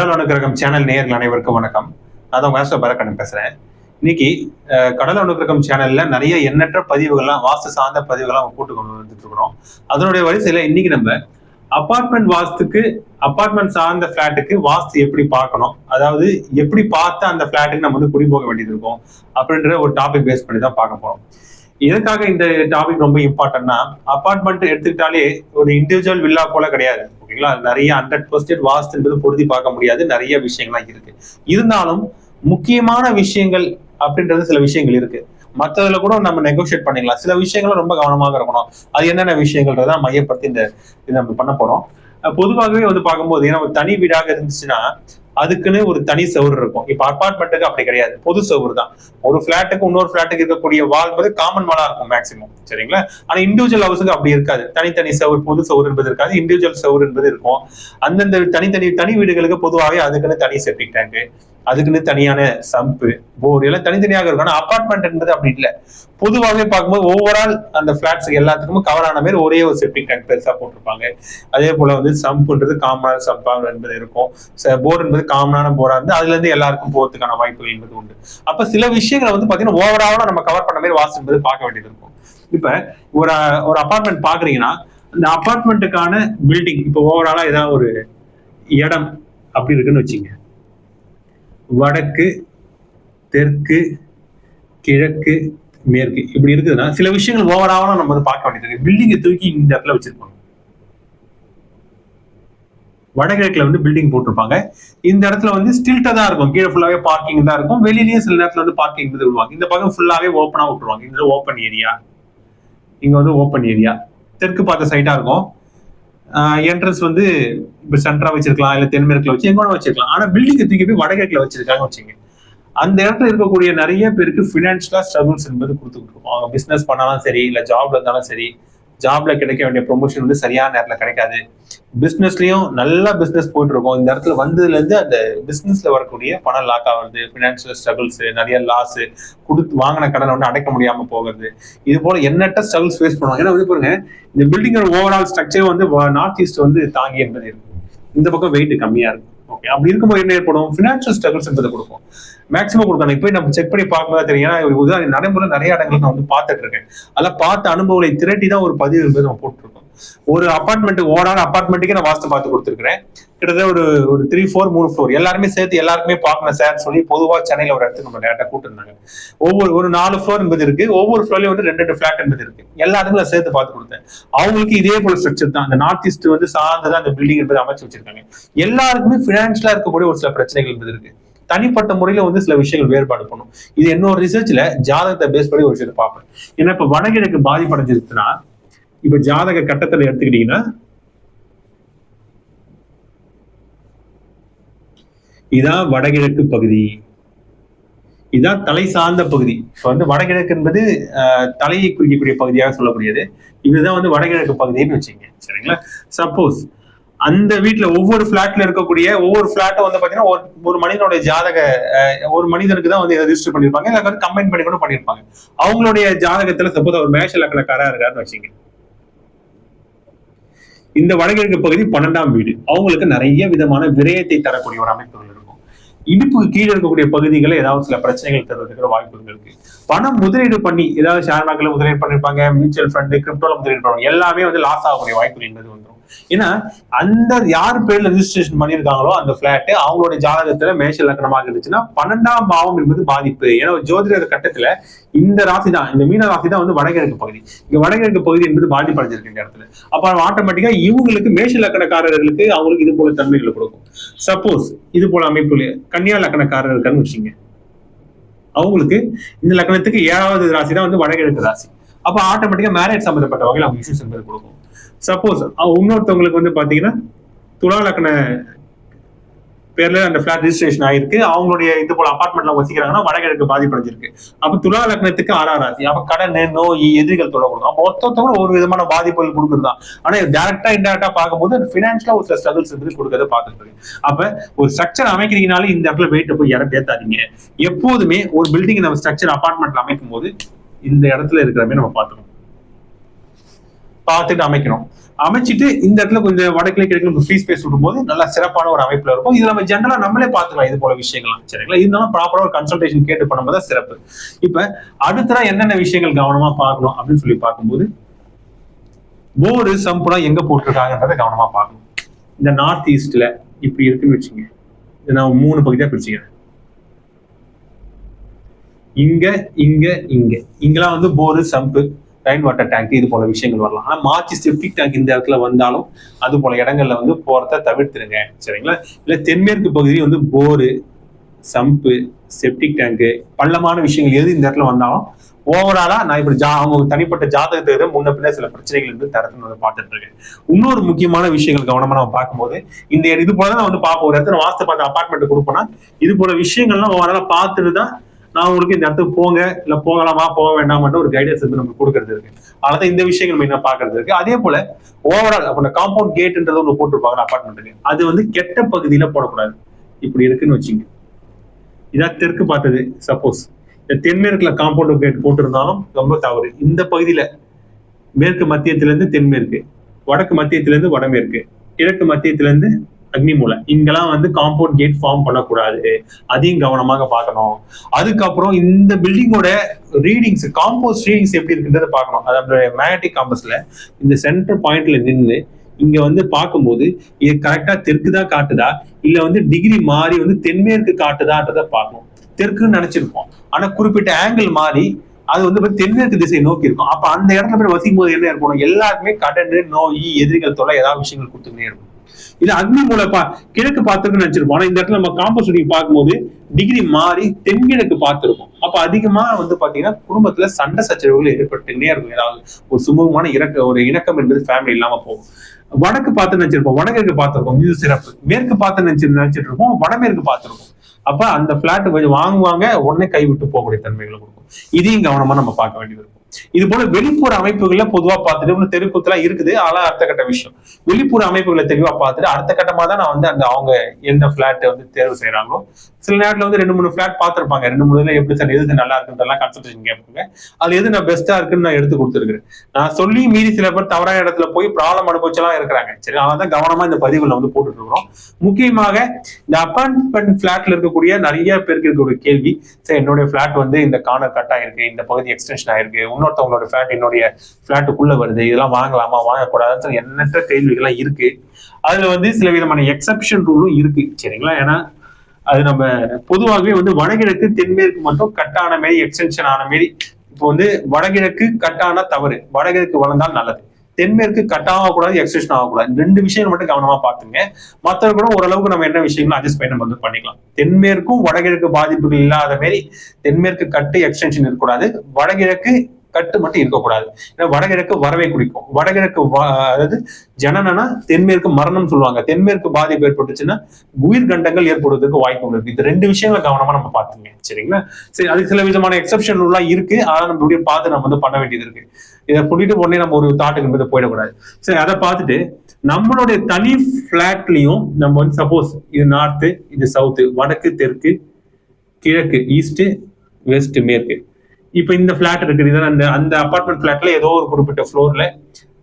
கடல் அணுக்கிரகம் சேனல் நேயர்கள் அனைவருக்கும் வணக்கம். நான் தான் வேஸ்வ பேசுறேன். இன்னைக்கு கடல் அணுக்கிரகம் சேனல்ல நிறைய எண்ணற்ற பதிவுகள்லாம் வாஸ்து சார்ந்த பதிவுகள்லாம் கூட்டு போட்டு கொண்டு வந்துட்டு இருக்கிறோம். அதனுடைய வரிசையில இன்னைக்கு நம்ம அப்பார்ட்மெண்ட் வாஸ்துக்கு அப்பார்ட்மெண்ட் சார்ந்த ஃபிளாட்டுக்கு வாஸ்து எப்படி பார்க்கணும்? அதாவது எப்படி பார்த்து அந்த ஃபிளாட்டுக்கு நம்ம வந்து குடி போக வேண்டியது இருக்கும்? அப்படின்ற ஒரு டாபிக் பேஸ் பண்ணி தான் பார்க்க போறோம். எதுக்காக இந்த டாபிக் ரொம்ப இம்பார்ட்டன்ட்னா அப்பார்ட்மெண்ட் எடுத்துக்கிட்டாலே ஒரு இண்டிவிஜுவல் வில்லா போல கிடையாது. ஓகேங்களா? நிறைய ஹண்ட்ரட் பர்சன்டேஜ் வாஸ்துன்றது பொருத்தி பார்க்க முடியாது. நிறைய விஷயங்கள்லாம் இருக்கு. இருந்தாலும் முக்கியமான விஷயங்கள் அப்படின்றது சில விஷயங்கள் இருக்கு. மற்றதுல கூட நம்ம நெகோஷியேட் பண்ணிக்கலாம். சில விஷயங்களும் ரொம்ப கவனமாக இருக்கணும். அது என்னென்ன விஷயங்கள்ன்றத மையப்படுத்தி இந்த இது நம்ம பண்ண போறோம். பொதுவாகவே வந்து பார்க்கும்போது நம்ம தனி வீடாக இருந்துச்சுன்னா அதுக்குன்னு ஒரு தனி செவுரு இருக்கும். இப்ப அபார்ட்மெண்ட்டுக்கு அப்படி கிடையாது. பொது செவுரு தான் ஒரு ஃபிளாட்டுக்கு இன்னொரு ஃபிளாட்டுக்கு இருக்கக்கூடிய வால் என்பது காமன் வாலா இருக்கும் மேக்சிமம் சரிங்களா? ஆனா இண்டிவிஜுவல் ஹவுஸுக்கு அப்படி இருக்காது. தனித்தனி சவுர் பொது செவுர் என்பது இருக்காது. இண்டிவிஜுவல் செவுர் என்பது இருக்கும். அந்தந்த தனித்தனி தனி வீடுகளுக்கு பொதுவாகவே அதுக்குன்னு தனி செப்டிக் டேங்க் அதுக்குன்னு தனியான சம்பு போர் எல்லாம் தனித்தனியாக இருக்கும். ஆனால் அப்பார்ட்மெண்ட் என்பது அப்படி இல்லை. பொதுவாகவே பார்க்கும்போது ஓவரால் அந்த பிளாட்ஸ் எல்லாத்துக்குமே கவர் ஆன மாதிரி ஒரே ஒரு செப்டிக் டேங்க் பெருசா போட்டிருப்பாங்க. அதே போல வந்து சம்புன்றது காமனான சம்பா என்பது இருக்கும். போர் என்பது காமனான போரா இருந்து அதுல இருந்து எல்லாருக்கும் போறதுக்கான வாய்ப்புகள் என்பது உண்டு. அப்ப சில விஷயங்களை வந்து பாத்தீங்கன்னா ஓவராலாம் நம்ம கவர் பண்ண மாதிரி வாசல் என்பது பார்க்க வேண்டியது இருக்கும். இப்ப ஒரு ஒரு அபார்ட்மெண்ட் பாக்குறீங்கன்னா அந்த அப்பார்ட்மெண்ட்டுக்கான பில்டிங் இப்போ ஓவராலா ஏதாவது ஒரு இடம் அப்படி இருக்குன்னு வச்சுங்க. வடக்கு தெற்கு கிழக்கு மேற்கு. இப்படி இருக்குதுன்னா சில விஷயங்கள் ஓவராலா நம்ம வந்து பார்க்க வேண்டியது இருக்கு. பில்டிங்கை தூக்கி இந்த இடத்துல வச்சிருப்பாங்க. வடகிழக்குல வந்து பில்டிங் போட்டிருப்பாங்க. இந்த இடத்துல வந்து ஸ்டில்ட்டா தான் இருக்கும். கீழே ஃபுல்லாவே பார்க்கிங் தான் இருக்கும். வெளியிலயும் சில நேரத்துல வந்து பார்க்கிங் வந்து விடுவாங்க. இந்த பக்கம் ஃபுல்லாவே ஓப்பனா விட்டுருவாங்க. இந்த ஓப்பன் ஏரியா இங்க வந்து ஓப்பன் ஏரியா தெற்கு பார்த்த சைட்டா இருக்கும். என்ட்ரன்ஸ் வந்து இப்போ சென்டரா வச்சிருக்கலாம் இல்ல தென்மேற்குல வச்சு எங்கோட வச்சிருக்கலாம். ஆனா பில்டிங் தூக்கி போய் வடகிழக்குல வச்சிருக்காங்க வச்சுங்க அந்த இடத்துல இருக்கக்கூடிய நிறைய பேருக்கு ஃபினான்ஷியலா ஸ்ட்ரகிள்ஸ் என்பது கொடுத்துக்கிட்டு இருக்கும். அவங்க பிசினஸ் பண்ணாலும் சரி இல்ல ஜாப்ல இருந்தாலும் சரி ஜாப்ல கிடைக்க வேண்டிய ப்ரொமோஷன் வந்து சரியான நேரத்துல கிடைக்காது. பிசினஸ்லயும் நல்லா பிசினஸ் போயிட்டு இருக்கும் இந்த இடத்துல வந்ததுல இருந்து அந்த பிசினஸ்ல வரக்கூடிய பணம் லாக் ஆகுறது ஃபினான்ஷியல் ஸ்ட்ரகிள்ஸ் நிறைய லாஸ் கொடுத்து வாங்கின கடனை வந்து அடைக்க முடியாம போகிறது. இது போல எண்ணற்ற ஸ்ட்ரகிள்ஸ் ஃபேஸ் பண்ணுவாங்க. ஏன்னா வந்து பாருங்க இந்த பில்டிங்கோட ஓவரால் ஸ்ட்ரக்சர் வந்து நார்த் ஈஸ்ட் வந்து தாங்கி என்பது இருக்கு. இந்த பக்கம் வெயிட் கம்மியா இருக்கும் ஓகே அப்படி இருக்கும்போது என்ன ஏற்படும்? ஃபினான்ஷியல் ஸ்ட்ரகிள்ஸ் என்பதை கொடுக்கும். மேக்ஸிமம் கொடுக்கணும் இப்போ நம்ம செக் பண்ணி பார்க்கும்போது தெரியும். ஏன்னா ஒரு நடைமுறை நிறைய இடங்கள் நான் வந்து பார்த்துட்டு இருக்கேன். அதெல்லாம் பார்த்த அனுபவங்களை திரட்டி தான் ஒரு பதிவு என்பது நம்ம போட்டிருக்கோம். ஒரு அபார்ட்மெண்ட் ஓடான அபார்ட்மெண்ட்டுக்கே நான் வாஸ்து பார்த்து கொடுத்துருக்கிறேன். கிட்டத்தட்ட ஒரு ஒரு த்ரீ ஃபோர் மூணு ஃப்ளோர் எல்லாருமே சேர்த்து எல்லாருக்குமே பார்க்கணும் சார் சொல்லி பொதுவாக சென்னையில் ஒரு இடத்துக்கு நம்ம டேட்டா கூட்டிருந்தாங்க. ஒவ்வொரு ஒரு நாலு ஃப்ளோர் என்பது இருக்கு. ஒவ்வொரு ஃப்ளோர்லயும் வந்து ரெண்டு ரெண்டு ஃபிளாட் என்பது இருக்கு. எல்லாருக்கும் நான் சேர்த்து பார்த்து கொடுத்தேன். அவங்களுக்கு இதே போல ஸ்ட்ரக்சர் தான். அந்த நார்த் ஈஸ்ட் வந்து சார்ந்ததான் அந்த பில்டிங் என்பது அமைச்சு வச்சிருக்காங்க. எல்லாருக்குமே ஃபினான்ஷியலா இருக்கக்கூடிய ஒரு சில பிரச்சனைகள் என்பது இருக்கு. தனிப்பட்ட முறையில வந்து சில விஷயங்கள் வேறுபாடு பண்ணும். இது என்னோட ரிசர்ச்ல ஜாதகத்தை பேஸ் பண்ணி ஒரு விஷயத்தை பார்ப்பேன். ஏன்னா இப்ப வடகிழக்கு பாதிப்படைஞ்சிருக்குன்னா இப்ப ஜாதக கட்டத்துல எடுத்துக்கிட்டீங்கன்னா இதான் வடகிழக்கு பகுதி. இதுதான் தலை சார்ந்த பகுதி. இப்போ வந்து வடகிழக்கு என்பது தலையை குறிக்கக்கூடிய பகுதியாக சொல்லக்கூடியது. இதுதான் வந்து வடகிழக்கு பகுதின்னு வச்சுங்க சரிங்களா? சப்போஸ் அந்த வீட்டுல ஒவ்வொரு பிளாட்ல இருக்கக்கூடிய ஒவ்வொரு பிளாட்டும் வந்து பாத்தீங்கன்னா ஒரு ஒரு மனிதனுடைய ஜாதக ஒரு மனிதனுக்கு தான் வந்து ரெஜிஸ்டர் பண்ணிருப்பாங்க. இல்லை வந்து கம்பைன் பண்ணி கூட பண்ணிருப்பாங்க. அவங்களுடைய ஜாதகத்துல சப்போஸ் அவர் மேஷ லக்கணக்காரா இருக்காருன்னு வச்சுங்க இந்த வடகிழக்கு பகுதி பன்னெண்டாம் வீடு. அவங்களுக்கு நிறைய விதமான விரயத்தை தரக்கூடிய ஒரு அமைப்புகள் இருக்கும். இடுப்புக்கு கீழே இருக்கக்கூடிய பகுதிகளை ஏதாவது சில பிரச்சனைகள் தருவதற்கு வாய்ப்புகள் இருக்கு. பணம் முதலீடு பண்ணி ஏதாவது ஷேர் மார்க்கெட்ல முதலீடு பண்ணிருப்பாங்க மியூச்சுவல் ஃபண்ட் கிரிப்டோல முதலீடு பண்ணுவாங்க. எல்லாமே வந்து லாஸ் ஆகக்கூடிய வாய்ப்புகள் என்பது வந்துடும் ஏன்னா அந்த யார் பேர்ல ரிஜிஸ்ட்ரேஷன் பண்ணியிருக்காங்களோ அந்த பிளாட் அவங்களுடைய ஜாதகத்துல மேஷ லக்னமாக இருந்துச்சுன்னா பன்னெண்டாம் பாவம் என்பது பாதிப்பு. ஏன்னா ஜோதிட கட்டத்துல இந்த ராசி தான் இந்த மீன ராசி தான் வந்து வடகிழக்கு பகுதி. இங்க வடகிழக்கு பகுதி என்பது பாதிப்படைஞ்சிருக்கு இந்த இடத்துல. அப்ப ஆட்டோமேட்டிக்கா இவங்களுக்கு மேஷ லக்கணக்காரர்களுக்கு அவங்களுக்கு இது போல தன்மைகளை கொடுக்கும். சப்போஸ் இது போல அமைப்பு கன்னியா லக்கணக்காரர் இருக்கான்னு வச்சுங்க அவங்களுக்கு இந்த லக்கணத்துக்கு ஏழாவது ராசி தான் வந்து வடகிழக்கு ராசி. அப்ப ஆட்டோமேட்டிக்கா மேரேஜ் சம்பந்தப்பட்ட வகையில் அவங்க இஷ்யூஸ் என்பது கொடுக்கும். சப்போஸ் இன்னொருத்தவங்களுக்கு வந்து பாத்தீங்கன்னா துலா லக்ன பேர்ல அந்த பிளாட் ரிஜிஸ்ட்ரேஷன் ஆயிருக்கு. அவங்களுடைய இது போல அபார்ட்மெண்ட்ல வசிக்கிறாங்கன்னா வடகிழக்கு பாதிப்படைஞ்சிருக்கு. அப்ப துலா லக்னத்துக்கு ஆறாம் ராசி. அப்ப கடன் நோய் எதிரிகள் தொலை அப்ப மொத்தத்தோட ஒரு விதமான பாதிப்புகள் கொடுக்குறதா ஆனா டேரக்டா இன்டெரக்டா பார்க்கும்போது பினான்சியலா ஒரு சில ஸ்ட்ரகிள்ஸ் இருந்து கொடுக்கறத பார்த்துட்டு அப்ப ஒரு ஸ்ட்ரக்சர் அமைக்கிறீங்கனாலும் இந்த இடத்துல வெயிட்ட போய் இடம் ஏத்தாதீங்க எப்போதுமே ஒரு பில்டிங் நம்ம ஸ்ட்ரக்சர் அபார்ட்மெண்ட்ல அமைக்கும் போது இந்த இடத்துல இருக்கிறமே நம்ம பார்த்துக்கணும். பார்த்துட்டு அமைக்கணும். அமைச்சிட்டு இந்த இடத்துல கொஞ்சம் வடக்கிலே கிடைக்கும் ஃப்ரீ ஸ்பேஸ் விடும்போது நல்லா சிறப்பான ஒரு அமைப்புல இருக்கும். இது நம்ம ஜென்ரலா நம்மளே பார்த்துக்கலாம் இது போல விஷயங்கள்லாம். சரிங்களா? இருந்தாலும் ப்ராப்பரா ஒரு கன்சல்டேஷன் கேட்டு பண்ணும்போது தான் சிறப்பு. இப்ப அடுத்ததா என்னென்ன விஷயங்கள் கவனமா பார்க்கணும் அப்படின்னு சொல்லி பார்க்கும்போது போரு சம்புலாம் எங்க போட்டிருக்காங்கன்றதை கவனமா பார்க்கணும். இந்த நார்த் ஈஸ்ட்ல இப்படி இருக்குன்னு வச்சுங்க இதை நான் மூணு பகுதியா பிரிச்சுக்கிறேன். இங்க இங்க இங்க. இங்கெல்லாம் வந்து bore sump rain water tank இது போல விஷயங்கள் வரலாம். ஆனால் மாற்றி செப்டிக் டேங்க் இந்த இடத்துல வந்தாலும் அது போல இடங்கள்ல வந்து போறத தவிர்த்துருங்க. சரிங்களா? இல்லை தென்மேற்கு பகுதி வந்து போரு சம்பு செப்டிக் டேங்கு பள்ளமான விஷயங்கள் எது இந்த இடத்துல வந்தாலும் ஓவராலா நான் இப்படி ஜா அவங்க தனிப்பட்ட ஜாதகத்தை முன்ன பின்ன சில பிரச்சனைகள் வந்து தரத்துன்னு வந்து பார்த்துட்டு இருக்கேன். இன்னொரு முக்கியமான விஷயங்கள் கவனமா நம்ம பார்க்கும்போது இந்த இது போல தான் வந்து பார்ப்போம். ஒரு இடத்துல வாஸ்து பார்த்து அப்பார்ட்மெண்ட் கொடுப்போம்னா இது போல விஷயங்கள்லாம் ஓவராலா பார்த்துட்டு தான் நான் உங்களுக்கு இந்த இடத்துக்கு போங்க இல்ல போகலாமா போக வேண்டாமான்னு ஒரு கைடன்ஸ் வந்து நம்ம கொடுக்கறது இருக்கு. அதனால இந்த விஷயங்கள் நம்ம என்ன பாக்குறது இருக்கு. அதே போல ஓவரால் அப்ப இந்த காம்பவுண்ட் கேட்ன்றது ஒன்று போட்டிருப்பாங்க அப்பார்ட்மெண்ட்டுக்கு அது வந்து கெட்ட பகுதியில போடக்கூடாது. இப்படி இருக்குன்னு வச்சுங்க. இதான் தெற்கு பார்த்தது சப்போஸ் இந்த தென்மேற்குல காம்பவுண்ட் கேட் போட்டிருந்தாலும் ரொம்ப தவறு. இந்த பகுதியில மேற்கு மத்தியத்திலிருந்து தென்மேற்கு வடக்கு மத்தியத்திலிருந்து வடமேற்கு கிழக்கு மத்தியத்திலிருந்து அக்னி மூலை. இங்கெல்லாம் வந்து காம்பவுண்ட் கேட் ஃபார்ம் பண்ணக்கூடாது. அதையும் கவனமாக பார்க்கணும். அதுக்கப்புறம் இந்த பில்டிங்கோட ரீடிங்ஸ் காம்போஸ்ட் ரீடிங்ஸ் எப்படி இருக்குன்றத பார்க்கணும். அதாவது மேக்னட்டிக் காம்பஸ்ல இந்த சென்டர் பாயிண்ட்ல நின்று இங்க வந்து பார்க்கும்போது இது கரெக்டா தெற்கு தான் காட்டுதா? இல்ல வந்து டிகிரி மாறி வந்து தென்மேற்கு காட்டுதான்றத பார்க்கணும். தெற்குன்னு நினைச்சிருப்போம். ஆனா குறிப்பிட்ட ஆங்கிள் மாறி அது வந்து தென்மேற்கு திசையை நோக்கி இருக்கும். அப்ப அந்த இடத்துல போய் வசிக்கும் போது என்ன இருக்கணும் எல்லாருக்குமே கடன் நோய் எதிரிகள் தொலை ஏதாவது விஷயங்கள் கொடுத்துக்கிட்டே இருக்கும் இது அக்னி மூலை பா கிழக்கு பார்த்துருக்குன்னு நினைச்சிருப்போம். ஆனா இந்த இடத்துல நம்ம காம்பஸ் பார்க்கும்போது டிகிரி மாறி தென்கிழக்கு பார்த்திருக்கும் அப்ப அதிகமா வந்து பாத்தீங்கன்னா குடும்பத்துல சண்டை சச்சரவுகள் ஏற்பட்டுன்னே இருக்கும். ஏதாவது ஒரு சுமூகமான இறக்க ஒரு இணக்கம் என்பது ஃபேமிலி இல்லாம போகும். வடக்கு பார்த்து நினைச்சிருப்போம். வடகிழக்கு பார்த்திருப்போம். இது சிறப்பு. மேற்கு பார்த்து நினைச்சு நினைச்சிட்டு இருப்போம் வடமேற்கு பார்த்திருப்போம். அப்ப அந்த பிளாட் கொஞ்சம் வாங்குவாங்க உடனே கைவிட்டு போகக்கூடிய தன்மைகளை கொடுக்கும். இதையும் கவனமா நம்ம பார்க்க வேண்டியது இருக்கும். இது போல வெளிப்புற அமைப்புகள்ல பொதுவா பார்த்துட்டு இன்னும் தெருக்குத்தலாம் இருக்குது ஆனா அடுத்த கட்ட விஷயம். வெளிப்புற அமைப்புகளை தெளிவா பார்த்துட்டு அடுத்த கட்டமா தான் நான் வந்து அந்த அவங்க எந்த பிளாட் வந்து தேர்வு செய்யறாங்களோ சில நேரத்துல வந்து ரெண்டு மூணு பிளாட் பார்த்திருப்பாங்க. ரெண்டு மூணு இதுல எப்படி சார் எது நல்லா இருக்குன்றதெல்லாம் கன்சல்டேஷன் கேட்பாங்க. அது எது நான் பெஸ்டா இருக்குன்னு நான் எடுத்து கொடுத்துருக்கேன் நான் சொல்லி மீறி சில பேர் தவறான இடத்துல போய் ப்ராப்ளம் அனுபவிச்செல்லாம் இருக்கிறாங்க. சரி தான் கவனமா இந்த பதிவுல வந்து போட்டுட்டு இருக்கிறோம் முக்கியமாக இந்த அப்பார்ட்மெண்ட் பிளாட்ல இருக்கக்கூடிய நிறைய பேருக்கு இருக்கக்கூடிய கேள்வி சார் என்னுடைய பிளாட் வந்து இந்த கார்னர் கட் ஆயிருக்கு இந்த பகுதி எக்ஸ்டென்ஷன் ஆயிருக்கு இன்னொருத்தவங்களோட ஃபிளாட் என்னுடைய ஃபிளாட்டுக்குள்ள வருது. இதெல்லாம் வாங்கலாமா வாங்கக்கூடாதுன்னு எண்ணற்ற கேள்விகள்லாம் இருக்கு. அதுல வந்து சில விதமான எக்ஸப்ஷன் ரூலும் இருக்கு. சரிங்களா? ஏன்னா அது நம்ம பொதுவாகவே வந்து வடகிழக்கு தென்மேற்கு மட்டும் கட்டான மாரி எக்ஸ்டென்ஷன் ஆன மாரி இப்போ வந்து வடகிழக்கு கட்டான தவறு. வடகிழக்கு வளர்ந்தால் நல்லது. தென்மேற்கு கட் ஆகக்கூடாது எக்ஸ்டென்ஷன் ஆகக்கூடாது ரெண்டு விஷயங்கள் மட்டும் கவனமா பார்த்துங்க. மற்றது கூட ஓரளவுக்கு நம்ம என்ன விஷயங்களும் அட்ஜஸ்ட் பண்ணி நம்ம வந்து பண்ணிக்கலாம். தென்மேற்கும் வடகிழக்கு பாதிப்புகள் இல்லாத மாரி தென்மேற்கு கட்டு எக்ஸ்டென்ஷன் இருக்கக்கூடாது. வடகிழக்கு கட்டு மட்டும் இருக்கக்கூடாது. ஏன்னா வடகிழக்கு வரவை குறிக்கும் வடகிழக்கு வ- அதாவது ஜனனனா தென்மேற்கு மரணம் சொல்லுவாங்க. தென்மேற்கு பாதிப்பு ஏற்பட்டுச்சுன்னா உயிர்கண்டங்கள் ஏற்படுவதற்கு வாய்ப்பு இருக்கு. இது ரெண்டு விஷயங்களை கவனமா நம்ம பார்த்துங்க சரிங்களா? சரி அதுக்கு சில விதமான எக்ஸப்ஷன் எல்லாம் இருக்கு. ஆனா நம்ம இப்படியே பார்த்து நம்ம வந்து பண்ண வேண்டியது இருக்கு. இதை கூட்டிட்டு உடனே நம்ம ஒரு தாட்டுக்கு மீது போயிடக்கூடாது. சரி அதை பார்த்துட்டு நம்மளுடைய தனி பிளாட்லயும் நம்ம வந்து சப்போஸ் இது நார்த்து இது சவுத்து வடக்கு தெற்கு கிழக்கு ஈஸ்ட் வெஸ்ட் மேற்கு இப்போ இந்த ஃபிளாட் இருக்குது. இதான் அந்த அந்த அப்பார்ட்மெண்ட் ஃபிளாட்ல ஏதோ ஒரு குறிப்பிட்ட ஃப்ளோர்ல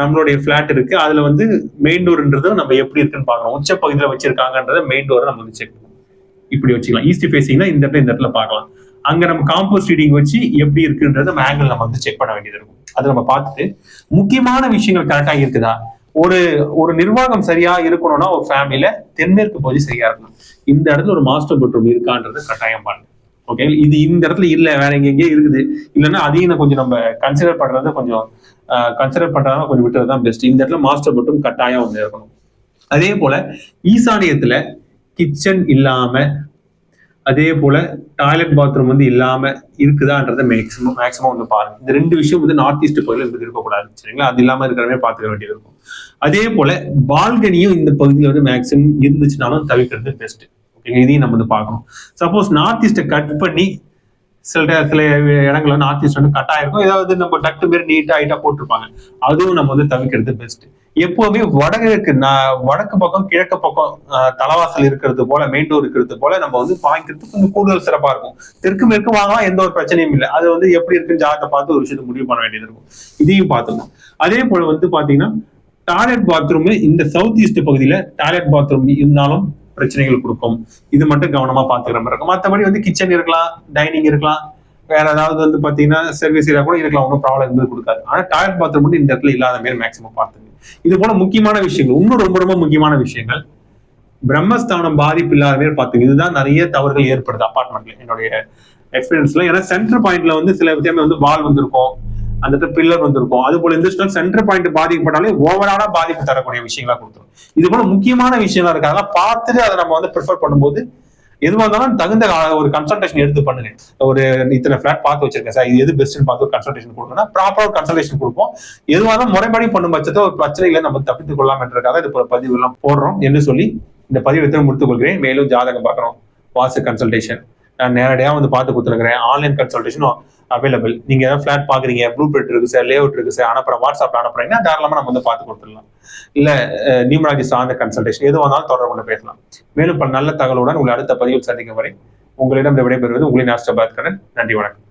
நம்மளுடைய ஃபிளாட் இருக்கு. அதுல வந்து மெயின் டோர்ன்றது நம்ம எப்படி இருக்குன்னு பார்க்கணும். உச்ச பகுதியில் வச்சிருக்காங்கன்றத மெயின் டோரை நம்ம வந்து செக் பண்ணணும். இப்படி வச்சுக்கலாம். ஈஸ்ட் ஃபேசிங்னா இந்த இடத்துல இந்த இடத்துல பார்க்கலாம். அங்க நம்ம காம்போஸ்ட் ரீடிங் வச்சு எப்படி இருக்குன்றத நம்ம ஆங்கிள் நம்ம வந்து செக் பண்ண வேண்டியது இருக்கும். அதை நம்ம பார்த்துட்டு முக்கியமான விஷயங்கள் கரெக்டா இருக்குதா? ஒரு ஒரு நிர்வாகம் சரியா இருக்கணும்னா ஒரு ஃபேமிலியில தென்மேற்கு பகுதி சரியா இருக்கணும். இந்த இடத்துல ஒரு மாஸ்டர் பெட்ரூம் இருக்கான்றது கட்டாயம் பண்ணு ஓகே இது இந்த இடத்துல இல்ல வேற எங்கெங்கே எங்கேயோ இருக்குது. இல்லைன்னா அதையும் நான் கொஞ்சம் நம்ம கன்சிடர் பண்றது கொஞ்சம் கன்சிடர் பண்றதா கொஞ்சம் விட்டுறது தான் பெஸ்ட் இந்த இடத்துல மாஸ்டர் பெட்ரூம் கட்டாயம் வந்து இருக்கணும். அதே போல ஈசானியத்துல கிச்சன் இல்லாம அதே போல டாய்லெட் பாத்ரூம் வந்து இல்லாம இருக்குதான்றத மேக்ஸிமம் மேக்ஸிமம் வந்து பாருங்க. இந்த ரெண்டு விஷயம் வந்து நார்த் ஈஸ்ட் பகுதியில் இருந்து இருக்கக்கூடாது சரிங்களா? அது இல்லாம இருக்கிறவே பார்த்துக்க வேண்டியது இருக்கும். அதே போல பால்கனியும் இந்த பகுதியில் வந்து மேக்ஸிமம் இருந்துச்சுனாலும் தவிர்க்கிறது பெஸ்ட் இதையும் நம்ம வந்து பார்க்கணும். சப்போஸ் நார்த் ஈஸ்ட்டை கட் பண்ணி சில சில இடங்கள்ல நார்த் ஈஸ்ட் வந்து கட் ஆயிருக்கும். ஏதாவது நம்ம டக்கு மாரி நீட்டா ஹைட்டா போட்டிருப்பாங்க. அதுவும் நம்ம வந்து தவிர்க்கிறது பெஸ்ட் எப்பவுமே வடகிழக்கு வடக்கு பக்கம் கிழக்கு பக்கம் தலைவாசல் தலவாசல் இருக்கிறது போல மெயின்டோர் இருக்கிறது போல நம்ம வந்து வாங்கிக்கிறது கொஞ்சம் கூடுதல் சிறப்பா இருக்கும். தெற்கு மேற்கு வாங்கலாம் எந்த ஒரு பிரச்சனையும் இல்லை. அது வந்து எப்படி இருக்குன்னு ஜாதகத்தை பார்த்து ஒரு விஷயத்தை முடிவு பண்ண வேண்டியது இருக்கும். இதையும் பார்த்துக்கலாம். அதே போல வந்து பாத்தீங்கன்னா டாய்லெட் பாத்ரூம் இந்த சவுத் ஈஸ்ட் பகுதியில டாய்லெட் பாத்ரூம் இருந்தாலும் பிரச்சனைகள் கொடுக்கும். இது மட்டும் கவனமா பாத்துக்கிற மாதிரி இருக்கும். மற்றபடி வந்து கிச்சன் இருக்கலாம் டைனிங் இருக்கலாம் வேற ஏதாவது வந்து பாத்தீங்கன்னா சர்வீஸ் ஏரியா கூட இருக்கலாம் ஒன்றும் ப்ராப்ளம் இருந்தது கொடுக்காது. ஆனா டாய்லெட் பாத்ரூம் மட்டும் இந்த இடத்துல இல்லாத மாதிரி மேக்ஸிமம் பார்த்துங்க இது போல முக்கியமான விஷயங்கள் இன்னும் ரொம்ப ரொம்ப முக்கியமான விஷயங்கள். பிரம்மஸ்தானம் பாதிப்பு இல்லாத மாதிரி பார்த்துங்க இதுதான் நிறைய தவறுகள் ஏற்படுது அப்பார்ட்மெண்ட்ல என்னுடைய எக்ஸ்பீரியன்ஸ்ல ஏன்னா சென்டர் பாயிண்ட்ல வந்து சில விஷயமே வந்து வால் வந்திருக்கும். அந்த இடத்துல பில்லர் வந்திருக்கும். அது போல இருந்துச்சுன்னா சென்டர் பாயிண்ட் பாதிக்கப்பட்டாலே ஓவராலா பாதிப்பு தரக்கூடிய விஷயங்களா கொடுத்துரும். இது போல முக்கியமான விஷயங்களா இருக்கு அதெல்லாம் பார்த்துட்டு அதை நம்ம வந்து ப்ரிஃபர் பண்ணும்போது எதுவாக இருந்தாலும் தகுந்த ஒரு கன்சல்டேஷன் எடுத்து பண்ணுங்க. ஒரு இத்தனை ஃபிளாட் பார்த்து வச்சிருக்கேன் சார். இது எது பெஸ்ட்னு பார்த்து ஒரு கன்சல்டேஷன் கொடுக்கணும்னா ப்ராப்பர் ஒரு கன்சல்டேஷன் கொடுப்போம். எதுவாக இருந்தாலும் முறைப்படி பண்ணும் பட்சத்தில் ஒரு பிரச்சனைகளை நம்ம தப்பித்துக் கொள்ளலாம் இது பதிவு எல்லாம் போடுறோம். என்று சொல்லி இந்த பதிவு எத்தனை முடித்துக் கொள்கிறேன். மேலும் ஜாதகம் பார்க்குறோம். வாசு கன்சல்டேஷன் நான் நேரடியாக வந்து பார்த்து கொடுத்துருக்கிறேன். ஆன்லைன் கன்சல்டேஷனும் அவைலபிள் நீங்க ஏதாவது ஃபிளாட் பார்க்குறீங்க ப்ளூ பிரிண்ட் இருக்கு சார் லேஅவுட் இருக்கு சார் அனுப்புறேன் வாட்ஸ்அப்பில் அனுப்புறீங்கன்னா தாராளமாக நம்ம வந்து பார்த்து கொடுத்துடலாம். இல்லை நியூமராஜி சார்ந்த கன்சல்டேஷன் எது வந்தாலும் தொடர்பு கொண்டு பேசலாம். மேலும் பல நல்ல தகவலுடன் உங்களை அடுத்த பதிவில் சந்திக்கும் வரை உங்களிடம் விடைபெறுவது உங்களின் ஆஸ்டபாத்கரன் நன்றி வணக்கம்.